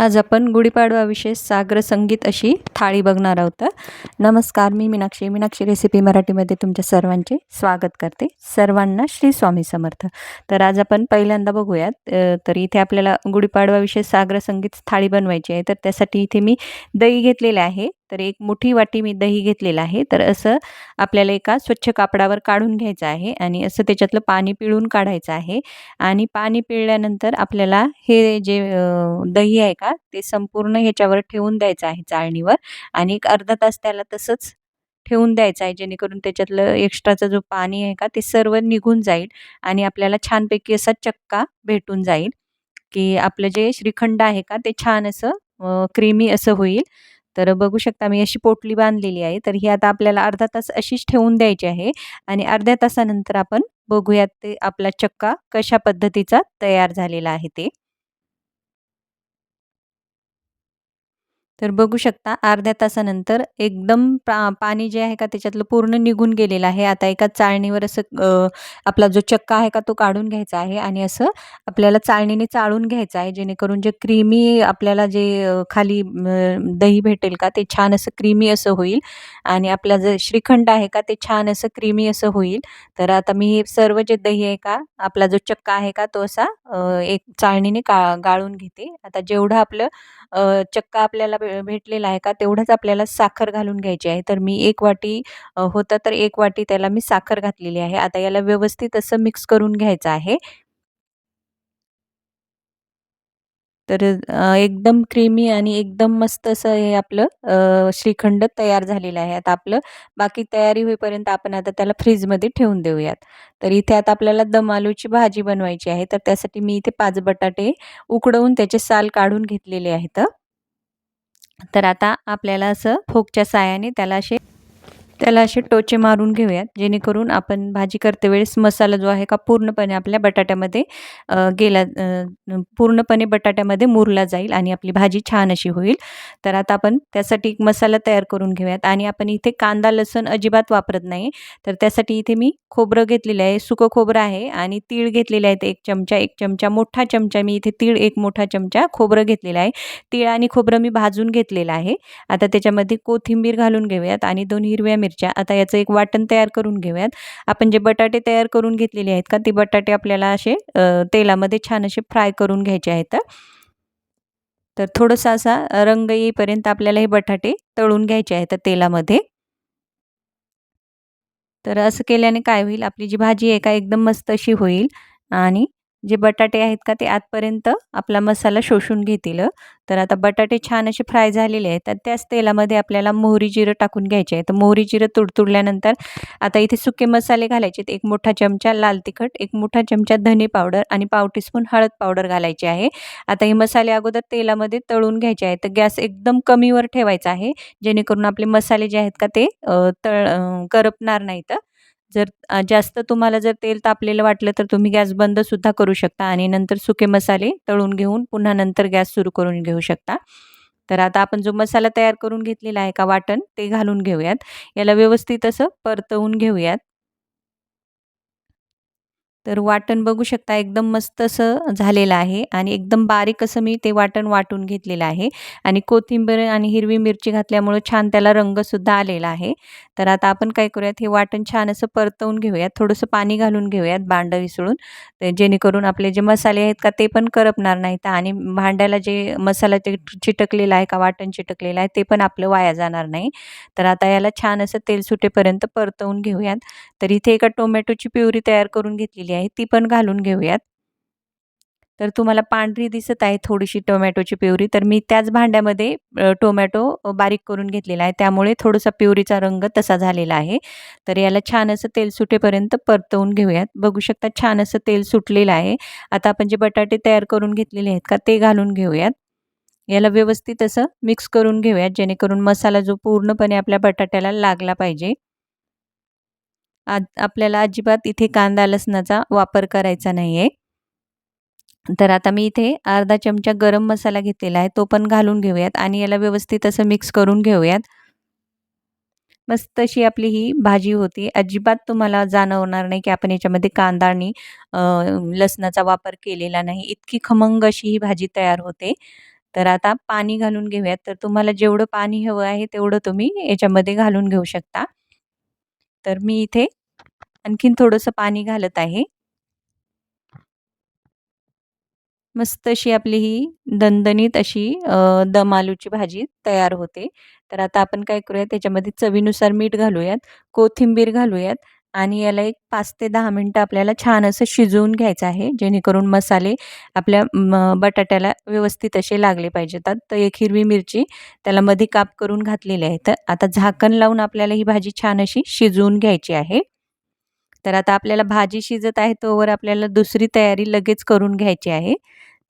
आज आपण गुढीपाडवा विशेष सागर संगीत अशी थाळी बघणार आहोत. नमस्कार मी मीनाक्षी. मीनाक्षी रेसिपी मराठीमध्ये तुमच्या सर्वांचे स्वागत करते. सर्वांना श्री स्वामी समर्थ. तर आज आपण पहिल्यांदा बघूयात तर इथे आपल्याला गुढीपाडवा विशेष सागर संगीत थाळी बनवायची आहे. तर त्यासाठी इथे मी दही घेतलेले आहे. तर एक मोठी वाटी मी दही घेतलेलं आहे. तर असं आपल्याला एका स्वच्छ कापडावर काढून घ्यायचं आहे आणि असं त्याच्यातलं पाणी पिळून काढायचं आहे आणि पाणी पिळल्यानंतर आपल्याला हे जे दही आहे का ते संपूर्ण ह्याच्यावर ठेवून द्यायचं आहे चाळणीवर आणि एक अर्धा तास त्याला तसंच ठेवून द्यायचं आहे जेणेकरून त्याच्यातलं एक्स्ट्राचं जो पाणी आहे का ते सर्व निघून जाईल आणि आपल्याला छानपैकी असा चक्का भेटून जाईल की आपलं जे श्रीखंड आहे का ते छान असं क्रीमी असं होईल. तर बघू शकता मी अशी पोटली बांधलेली आहे. तर ही आता आपल्याला अर्धा तास अशीच ठेवून द्यायची आहे आणि अर्ध्या तासानंतर आपण बघूयात ते आपला चक्का कशा पद्धतीचा तयार झालेला आहे ते. तर बघू शकता अर्ध्या तासानंतर एकदम पा पाणी जे आहे का त्याच्यातलं पूर्ण निघून गेलेलं आहे. आता एका चाळणीवर असं आपला जो चक्का आहे का तो काढून घ्यायचा आहे आणि असं आपल्याला चाळणीने चाळून घ्यायचं आहे जेणेकरून जे क्रीमी आपल्याला जे खाली दही भेटेल का ते छान असं क्रीमी असं होईल आणि आपला जे श्रीखंड आहे का ते छान असं क्रीमी असं होईल. तर आता मी हे सर्व जे दही आहे का आपला जो चक्का आहे का तो असा एक चाळणीने का गाळून घेते. आता जेवढं आपलं चक्का आपल्याला भेटलेला आहे का तेवढंच आपल्याला साखर घालून घ्यायची आहे. तर मी एक वाटी होतं तर एक वाटी त्याला मी साखर घातलेली आहे. आता याला व्यवस्थित असं मिक्स करून घ्यायचं आहे. तर एकदम क्रीमी आणि एकदम मस्त असं हे आपलं श्रीखंड तयार झालेलं आहे. आता आपलं बाकी तयारी होईपर्यंत आपण आता त्याला फ्रीजमध्ये ठेवून देऊयात. तर इथे आता आपल्याला दम आलूची भाजी बनवायची आहे. तर त्यासाठी मी इथे पाच बटाटे उकडवून त्याचे साल काढून घेतलेले आहेत. तर आता आपल्याला असं फोकच्या सायाने त्याला असे त्याला असे टोचे मारून घेऊयात जेणेकरून आपण भाजी करते वेळेस मसाला जो आहे का पूर्णपणे आपल्या बटाट्यामध्ये गेला पूर्णपणे बटाट्यामध्ये मुरला जाईल आणि आपली भाजी छान अशी होईल. तर आता आपण त्यासाठी एक मसाला तयार करून घेऊयात आणि आपण इथे कांदा लसूण अजिबात वापरत नाही. तर त्यासाठी इथे मी खोबरं घेतलेलं आहे सुकं खोबरं आहे आणि तीळ घेतलेले आहेत एक चमचा एक चमचा मोठा चमचा मी इथे तीळ एक मोठा चमचा खोबरं घेतलेलं आहे. तीळ आणि खोबरं मी भाजून घेतलेलं आहे. आता त्याच्यामध्ये कोथिंबीर घालून घेऊयात आणि दोन हिरव्या मिरच्या आता याचं एक वाटण तयार करून घेऊयात. आपण जे बटाटे तयार करून घेतलेले आहेत का ते बटाटे आपल्याला असे तेलामध्ये छान असे फ्राय करून घ्यायचे आहेत. तर थोडंसं असा रंग येईपर्यंत आपल्याला हे बटाटे तळून घ्यायचे आहेत तेलामध्ये. तर असं केल्याने काय होईल आपली जी भाजी आहे का एकदम मस्त अशी होईल आणि जे बटाटे आहेत का ते आतपर्यंत आपला मसाला शोषून घेतील. तर आता बटाटे छान असे फ्राय झालेले आहेत. तर त्याच तेलामध्ये आपल्याला मोहरी जिरं टाकून घ्यायचे आहे तर मोहरी जिरं तुडतुडल्यानंतर आता इथे सुके मसाले घालायचे एक मोठा चमचा लाल तिखट एक मोठा चमचा धने पावडर आणि पाव टीस्पून हळद पावडर घालायची आहे. आता हे मसाले अगोदर तेलामध्ये तळून घ्यायचे आहे तर गॅस एकदम कमीवर ठेवायचा आहे. जेणेकरून आपले मसाले जे आहेत का ते तळ करपणार नाहीत. जर जास्त तुम्हाला जर तेल तापलेलं वाटलं तर तुम्ही गॅस बंदसुद्धा करू शकता आणि नंतर सुके मसाले तळून घेऊन पुन्हा नंतर गॅस सुरू करून घेऊ शकता. तर आता आपण जो मसाला तयार करून घेतलेला आहे का वाटण ते घालून घेऊयात. याला व्यवस्थित असं परतवून घेऊयात. तर वाटण बघू शकता एकदम मस्त असं झालेलं आहे आणि एकदम बारीक असं मी ते वाटण वाटून घेतलेलं आहे. आणि कोथिंबीर आणि हिरवी मिरची घातल्यामुळं छान त्याला रंगसुद्धा आलेला आहे. तर आता आपण काय करूयात हे वाटण छान असं परतवून घेऊयात. थोडंसं पाणी घालून घेऊयात भांडं विसळून. जेणेकरून आपले जे मसाले आहेत का ते पण करपणार नाहीत आणि भांड्याला जे मसाला ते चिटकलेला आहे का वाटण चिटकलेलं आहे ते पण आपलं वाया जाणार नाही. तर आता याला छान असं तेल सुटेपर्यंत परतवून घेऊयात. तर इथे एका टोमॅटोची प्युरी तयार करून घेतलेली आहे ती पण घालून घेऊयात. तर तुम्हाला पांढरी दिसत आहे थोडीशी टोमॅटोची प्युरी तर मी त्याच भांड्यामध्ये टोमॅटो बारीक करून घेतलेला आहे. त्यामुळे थोडासा प्युरीचा रंग तसा झालेला आहे. तर याला छान असं तेल सुटेपर्यंत परतवून घेऊयात. बघू शकता छान असं तेल सुटलेलं आहे. आता आपण जे बटाटे तयार करून घेतलेले आहेत का ते घालून घेऊयात. याला व्यवस्थित असं मिक्स करून घेऊयात जेणेकरून मसाला जो पूर्णपणे आपल्या बटाट्याला लागला पाहिजे. आज आपल्याला अजिबात इथे कांदा लसणाचा वापर करायचा नाही आहे तर आता मी इथे अर्धा चमचा गरम मसाला घेतलेला आहे तो पण घालून घेऊयात आणि याला व्यवस्थित असं मिक्स करून घेऊयात. मस्त अशी आपली ही भाजी होती. अजिबात तुम्हाला जाणवणार नाही की आपण याच्यामध्ये कांदा आणि लसणाचा वापर केलेला नाही. इतकी खमंग अशी ही भाजी तयार होते. तर आता पाणी घालून घेऊयात. तर तुम्हाला जेवढं पाणी हवं आहे तेवढं तुम्ही याच्यामध्ये घालून घेऊ शकता. तर मी इथे आणखीन थोडंसं पाणी घालत आहे. मस्त अशी आपली ही दणदणीत अशी दम आलूची भाजी तयार होते. तर आता आपण काय करूयात त्याच्यामध्ये चवीनुसार मीठ घालूयात कोथिंबीर घालूयात आणि याला एक पाच ते दहा मिनटं आपल्याला छान असं शिजवून घ्यायचं आहे जेणेकरून मसाले आपल्या बटाट्याला व्यवस्थित असे लागले पाहिजेत. तर एक हिरवी मिरची त्याला मध्ये काप करून घातलेली आहे. तर आता झाकण लावून आपल्याला ही भाजी छान अशी शिजवून घ्यायची आहे. तर आता आपल्याला भाजी शिजत आहे तोवर आपल्याला दुसरी तयारी लगेच करून घ्यायची आहे.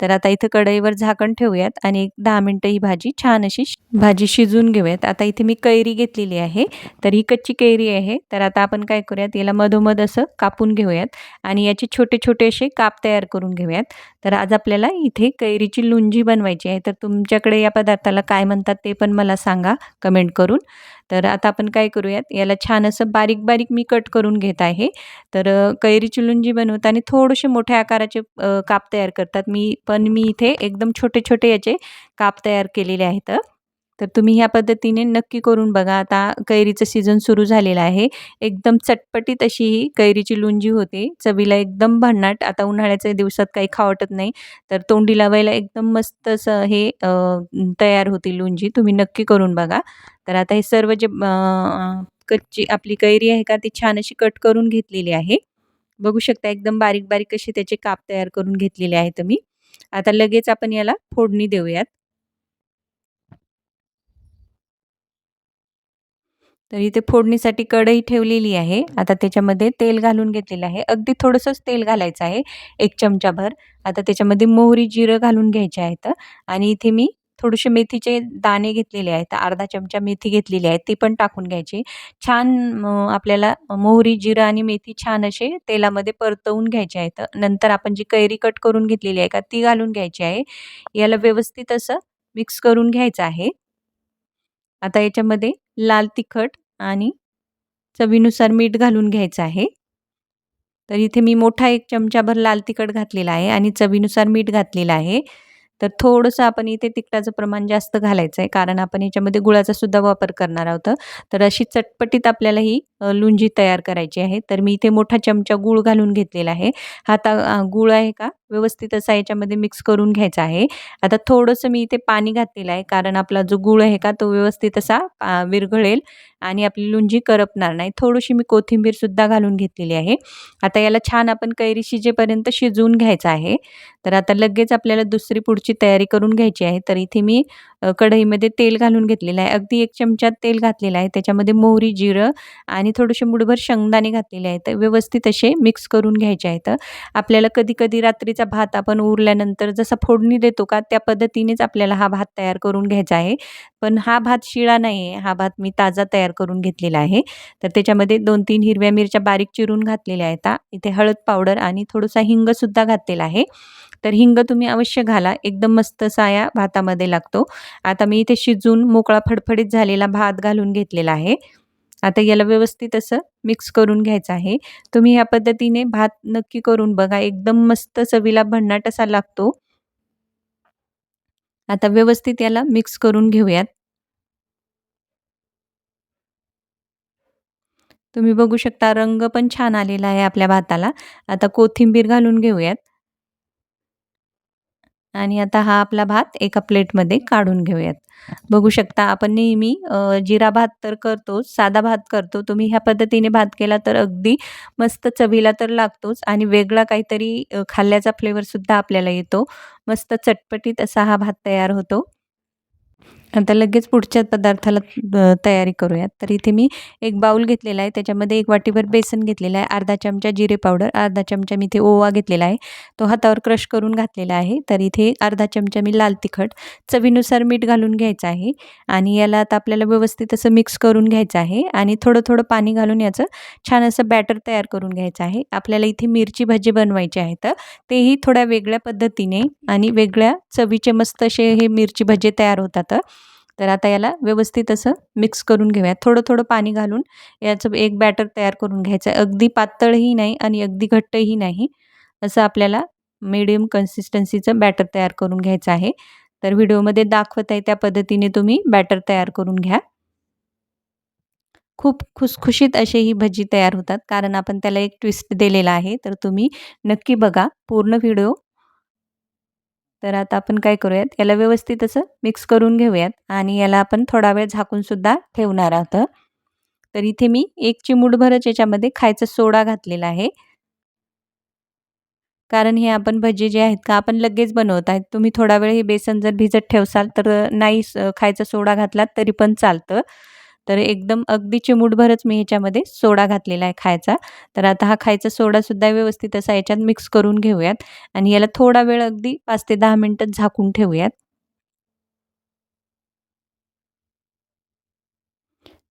तर आता इथं कढईवर झाकण ठेवूयात आणि एक दहा मिनटं ही भाजी छान अशी भाजी शिजवून घेऊयात. आता इथे मी कैरी घेतलेली आहे तर ही कच्ची कैरी आहे. तर आता आपण काय करूयात याला मधोमध असं कापून घेऊयात आणि याचे छोटे छोटे असे काप तयार करून घेऊयात. तर आज आपल्याला इथे कैरीची लुंजी बनवायची आहे. तर तुमच्याकडे या पदार्थाला काय म्हणतात ते पण मला सांगा कमेंट करून. तर आता आपण काय करूयात याला छान असं बारीक बारीक मी कट करून घेत आहे. तर कैरी लुंजी बनवताना थोडेसे मोठ्या आकाराचे काप तयार करतात. मी पण मी इथे एकदम छोटे छोटे याचे काप तयार केलेले आहेत. तर तुम्ही ह्या पद्धतीने नक्की करून बघा. आता कैरीचं सीझन सुरू झालेलं आहे. एकदम चटपटीत अशी ही कैरीची लुंजी होते. चवीला एकदम भन्नाट. आता उन्हाळ्याच्या दिवसात काही खावटत नाही. तर तोंडी लावायला एकदम मस्त असं हे तयार होती लुंजी. तुम्ही नक्की करून बघा. तर आता हे सर्व जे कच्ची आपली कैरी आहे का ती छान अशी कट करून घेतलेली आहे. बघू शकता एकदम बारीक बारीक अशी त्याचे काप तयार करून घेतलेले आहे तुम्ही. आता लगेच आपण याला फोडणी देऊयात. तर इथे फोडणीसाठी कढई ठेवलेली आहे. आता त्याच्यामध्ये तेल घालून घेतलेलं आहे. अगदी थोडंसंच तेल घालायचं आहे. एक चमचाभर. आता त्याच्यामध्ये मोहरी जिरं घालून घ्यायचे आहेत. आणि इथे मी थोडेसे मेथीचे दाणे घेतलेले आहेत. अर्धा चमचा मेथी घेतलेली आहे. ती पण टाकून घ्यायची. छान आपल्याला मोहरी जिरं आणि मेथी छान असे तेलामध्ये परतवून घ्यायचे आहेत. नंतर आपण जी कैरी कट करून घेतलेली आहे का ती घालून घ्यायची आहे. याला व्यवस्थित असं मिक्स करून घ्यायचं आहे. आता याच्यामध्ये लाल तिखट आणि चवीनुसार मीठ घालून घ्यायचं आहे. तर इथे मी मोठा एक चमचाभर लाल तिखट घातलेला आहे आणि चवीनुसार मीठ घातलेलं आहे. तर थोडंसं आपण इथे तिखटाचं प्रमाण जास्त घालायचं आहे कारण आपण याच्यामध्ये गुळाचा सुद्धा वापर करणार आहोत. तर अशी चटपटीत आपल्याला ही लुंजी तयार करायची आहे. तर मी इथे मोठा चमचा गूळ घालून घेतलेला आहे. हा ता गूळ आहे का? व्यवस्थित असा याच्यामध्ये मिक्स करून घ्यायचा आहे. आता थोडंसं मी इथे पाणी घातलेलं आहे कारण आपला जो गूळ आहे का तो व्यवस्थित असा विरघळेल आणि आपली लुंजी करपणार नाही. थोडीशी मी कोथिंबीरसुद्धा घालून घेतलेली आहे. आता याला छान आपण कैरी शिजेपर्यंत शिजवून घ्यायचं आहे. तर आता लगेच आपल्याला दुसरी पुढची तयारी करून घ्यायची आहे. तर इथे मी कढईमध्ये तेल घालून घेतलेलं आहे. अगदी एक चमच्यात तेल घातलेलं आहे. त्याच्यामध्ये मोहरी जिरं आणि थोडेसे मुठभर शेंगदाणे घातलेले आहेत. व्यवस्थित असे मिक्स करून घ्यायचे आहेत. आपल्याला कधी कधी रात्रीचा भात आपण उरल्यानंतर जसा फोडणी देतो का त्या पद्धतीनेच आपल्याला हा भात तयार करून घ्यायचा आहे. पण हा भात शिळा नाही आहे हा भात मी ताजा तयार करून घेतलेला आहे. तर त्याच्यामध्ये दोन तीन हिरव्या मिरच्या बारीक चिरून घातलेल्या आहेत. इथे हळद पावडर आणि थोडासा हिंगसुद्धा घातलेला आहे. तर हिंग तुम्ही अवश्य घाला. एकदम मस्त साया भातामध्ये लागतो. आता मी इथे शिजून मोकळा फडफडीत झालेला भात घालून घेतलेला आहे. आता याला व्यवस्थित असं मिक्स करून घ्यायचं आहे. तुम्ही ह्या पद्धतीने भात नक्की करून बघा. एकदम मस्त चवीला भन्नाट असा लागतो. आता व्यवस्थित याला मिक्स करून घेऊयात. तुम्ही बघू शकता रंग पण छान आलेला आहे आपल्या भाताला. आता कोथिंबीर घालून घेऊयात. आणि आता हा आपला भात एका प्लेटमध्ये काढून घेऊयात. बघू शकता आपण नेहमी जिरा भात तर करतोच साधा भात करतो. तुम्ही ह्या पद्धतीने भात केला तर अगदी मस्त चवीला तर लागतोच आणि वेगळा काहीतरी खाल्ल्याचा फ्लेवरसुद्धा आपल्याला येतो. मस्त चटपटीत असा हा भात तयार होतो. आता लगेच पुढच्या पदार्थाला तयारी करूयात. तर इथे मी एक बाऊल घेतलेला आहे. त्याच्यामध्ये एक वाटीभर बेसन घेतलेला आहे. अर्धा चमचा जिरे पावडर अर्धा चमचा मी इथे ओवा घेतलेला आहे. तो हातावर क्रश करून घातलेला आहे. तर इथे अर्धा चमचा मी लाल तिखट चवीनुसार मीठ घालून घ्यायचं आहे. आणि याला आता आपल्याला व्यवस्थित असं मिक्स करून घ्यायचं आहे. आणि थोडं थोडं पाणी घालून याचं छान असं बॅटर तयार करून घ्यायचं आहे. आपल्याला इथे मिरची भजी बनवायची आहेत तेही थोड्या वेगळ्या पद्धतीने आणि वेगळ्या चवीचे मस्त असे हे मिरची भजे तयार होतात. तर आता याला व्यवस्थित असं मिक्स करून घेऊया थोडं थोडं पाणी घालून याचं एक बॅटर तयार करून घ्यायचं. आहे अगदी पातळही नाही आणि अगदी घट्टही नाही. असं आपल्याला मिडियम कन्सिस्टन्सीचं बॅटर तयार करून घ्यायचं आहे. तर व्हिडिओमध्ये दाखवत आहे त्या पद्धतीने तुम्ही बॅटर तयार करून घ्या. खूप खुसखुशीत असे ही भजी तयार होतात. कारण आपण त्याला एक ट्विस्ट दिलेला आहे. तर तुम्ही नक्की बघा. पूर्ण व्हिडिओ तर आता आपण काय करूयात? याला व्यवस्थित असं मिक्स करून घेऊयात आणि याला आपण थोडा वेळ झाकूनसुद्धा ठेवणार आहोत. तर इथे मी एक चिमूटभरच याच्यामध्ये खायचा सोडा घातलेला आहे. कारण हे आपण भजी जे आहेत का आपण लगेच बनवत आहेत. तुम्ही थोडा वेळ हे बेसन जर भिजत ठेवसाल तर नाही खायचा सोडा घातलात तरी पण चालतं. तर एकदम अगदी चिमूटभरच मी ह्याच्यामध्ये सोडा घातलेला आहे खायचा. तर आता हा खायचा सोडासुद्धा व्यवस्थित असा याच्यात मिक्स करून घेऊयात. आणि याला थोडा वेळ अगदी पाच ते दहा मिनटं झाकून ठेवूयात.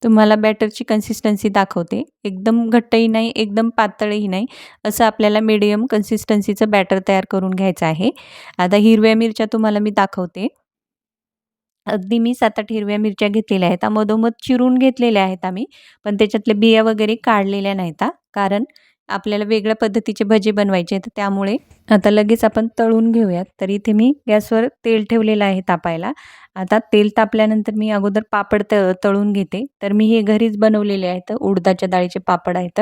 तुम्हाला बॅटरची कन्सिस्टन्सी दाखवते. एकदम घट्टही नाही एकदम पातळही नाही. असं आपल्याला मीडियम कन्सिस्टन्सीचं बॅटर तयार करून घ्यायचं आहे. आता हिरव्या मिरच्या तुम्हाला मी दाखवते. अगदी मी सात आठ हिरव्या मिरच्या घेतलेल्या आहेत. मधोमध चिरून घेतलेल्या आहेत आम्ही पण त्याच्यातल्या बिया वगैरे काढलेल्या नाहीत कारण आपल्याला वेगळ्या पद्धतीचे भजे बनवायचे आहेत. त्यामुळे आता लगेच आपण तळून घेऊयात. तर इथे मी गॅसवर तेल ठेवलेलं आहे तापायला. आता तेल तापल्यानंतर मी अगोदर पापड त तळून घेते. तर मी हे घरीच बनवलेले आहेत. उडदाच्या डाळीचे पापड आहेत.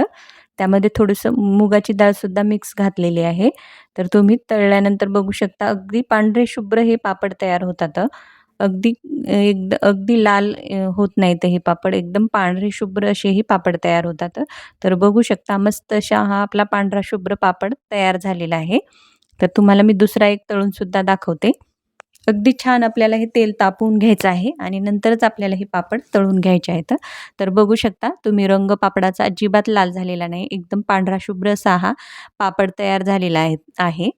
त्यामध्ये थोडंसं मुगाची डाळसुद्धा मिक्स घातलेली आहे. तर तुम्ही तळल्यानंतर बघू शकता अगदी पांढरे शुभ्र हे पापड तयार होतात. अगदी एकद अगदी लाल होत नाहीत हे पापड. एकदम पांढरे शुभ्र असेही पापड तयार होतात. तर बघू शकता मस्त अशा हा आपला पांढरा शुभ्र पापड तयार झालेला आहे. तर तुम्हाला मी दुसरा एक तळूनसुद्धा दाखवते. अगदी छान आपल्याला हे तेल तापवून घ्यायचं आहे आणि नंतरच आपल्याला हे पापड तळून घ्यायचे आहेत. तर बघू शकता तुम्ही रंग पापडाचा अजिबात लाल झालेला नाही. एकदम पांढरा शुभ्र असा हा पापड तयार झालेला आहे. आहे.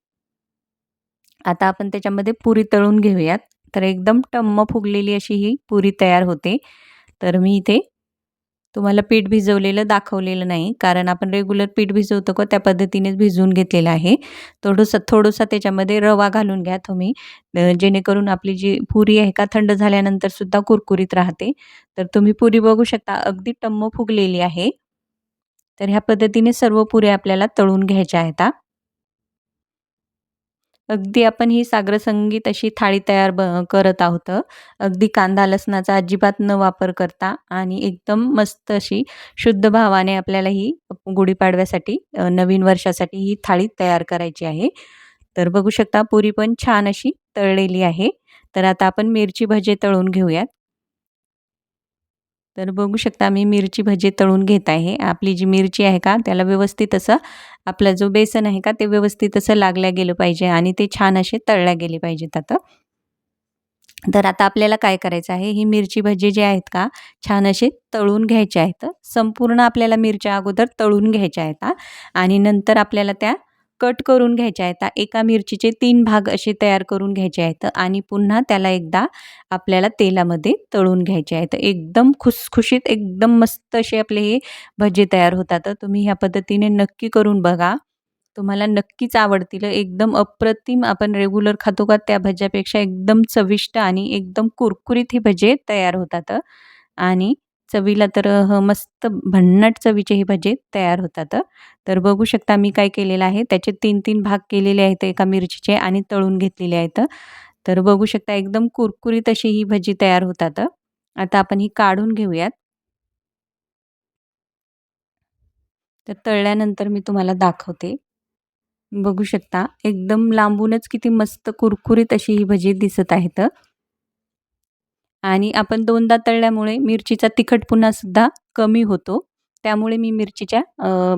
आता आपण त्याच्यामध्ये पुरी तळून घेऊयात. तर एकदम टम्म फुगलेली अशी ही पुरी तयार होते. तर मी इथे तुम्हाला पीठ भिजवलेलं दाखवलेलं नाही कारण आपण रेग्युलर पीठ भिजवतो का त्या पद्धतीनेच भिजवून घेतलेलं आहे. थोडंसं थोडंसं त्याच्यामध्ये रवा घालून घ्या तुम्ही. जेणेकरून आपली जी पुरी आहे का थंड झाल्यानंतर सुद्धा कुरकुरीत राहते. तर तुम्ही पुरी बघू शकता अगदी टम्म फुगलेली आहे. तर ह्या पद्धतीने सर्व पुऱ्या आपल्याला तळून घ्यायच्या आहेत अगदी आपण ही सागरसंगीत अशी थाळी तयार ब करत आहोत. अगदी कांदा लसणाचा अजिबात न वापर करता आणि एकदम मस्त अशी शुद्ध भावाने आपल्याला ही गुढीपाडव्यासाठी नवीन वर्षासाठी ही थाळी तयार करायची आहे. तर बघू शकता पुरी पण छान अशी तळलेली आहे. तर आता आपण मिरची भजे तळून घेऊयात. तर बघू शकता मी मिरची भजी तळून घेत आहे. आपली जी मिरची आहे का त्याला व्यवस्थित असं आपला जो बेसन आहे का ते व्यवस्थित असं लागल्या गेलं पाहिजे आणि ते छान असे तळल्या गेले पाहिजेत आता. तर आता आपल्याला काय करायचं आहे ही मिरची भजी जे आहेत का छान असे तळून घ्यायचे आहेत. संपूर्ण आपल्याला मिरच्या अगोदर तळून घ्यायच्या आहेत आणि नंतर आपल्याला त्या कट करून घ्यायच्या आहेत. एका मिरचीचे तीन भाग असे तयार करून घ्यायचे आहेत आणि पुन्हा त्याला एकदा आपल्याला तेलामध्ये तळून घ्यायचे आहेत. एकदम खुसखुशीत एकदम मस्त असे आपले हे भजे तयार होतात. तुम्ही ह्या पद्धतीने नक्की करून बघा. तुम्हाला नक्कीच आवडतील. एकदम अप्रतिम आपण रेग्युलर खातो का त्या भज्यापेक्षा एकदम चविष्ट आणि एकदम कुरकुरीत हे भजे तयार होतात. आणि चवीला तर मस्त भन्नाट चवीचे हे भजे तयार होतात तर बघू शकता मी काय केलेलं आहे. त्याचे तीन तीन भाग केलेले आहेत एका मिरचीचे आणि तळून घेतलेले आहेत तर बघू शकता एकदम कुरकुरीत अशी ही भजी तयार होतात आता आपण ही काढून घेऊयात. तर तळल्यानंतर मी तुम्हाला दाखवते. बघू शकता एकदम लांबूनच किती मस्त कुरकुरीत अशी ही भजी दिसत आहेत आणि आपण दोनदा तळल्यामुळे मिरचीचा तिखटपुन्हा सुद्धा कमी होतो. त्यामुळे मी मिरचीच्या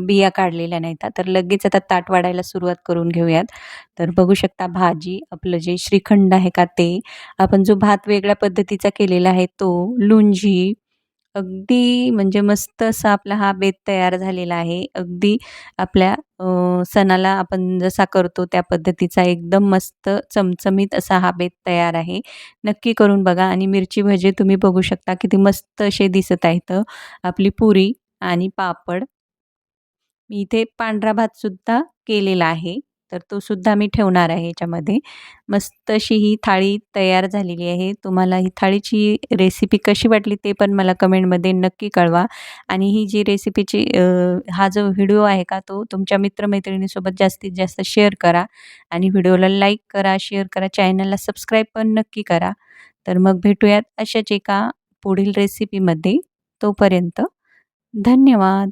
बिया काढलेल्या नाहीत. तर लगेच आता ताट वाढायला सुरुवात करून घेऊयात. तर बघू शकता भाजी आपलं जे श्रीखंड आहे का ते. आपण जो भात वेगळ्या पद्धतीचा केलेला आहे तो लुंजी अगदी म्हणजे मस्त असा आपला हा बेत तयार झालेला आहे. अगदी आपल्या सणाला आपण जसा करतो त्या पद्धतीचा एकदम मस्त चमचमीत असा हा बेत तयार आहे. नक्की करून बघा आणि मिरची भजे तुम्ही बघू शकता किती मस्त असे दिसत आहेत. आपली पुरी आणि पापड. मी इथे पांढरा भातसुद्धा केलेला आहे. तर तो सुद्धा मी ठेवणार आहे याच्यामध्ये. मस्त अशी ही थाळी तयार झालेली आहे. तुम्हाला ही थाळीची रेसिपी कशी वाटली ते पण मला कमेंटमध्ये नक्की कळवा. आणि ही जी रेसिपीची हा जो व्हिडिओ आहे का तो तुमच्या मित्रमैत्रिणीसोबत जास्तीत जास्त शेअर करा. आणि व्हिडिओला लाईक करा शेअर करा चॅनलला सबस्क्राईब पण नक्की करा. तर मग भेटूयात अशाच एका पुढील रेसिपीमध्ये तोपर्यंत. धन्यवाद!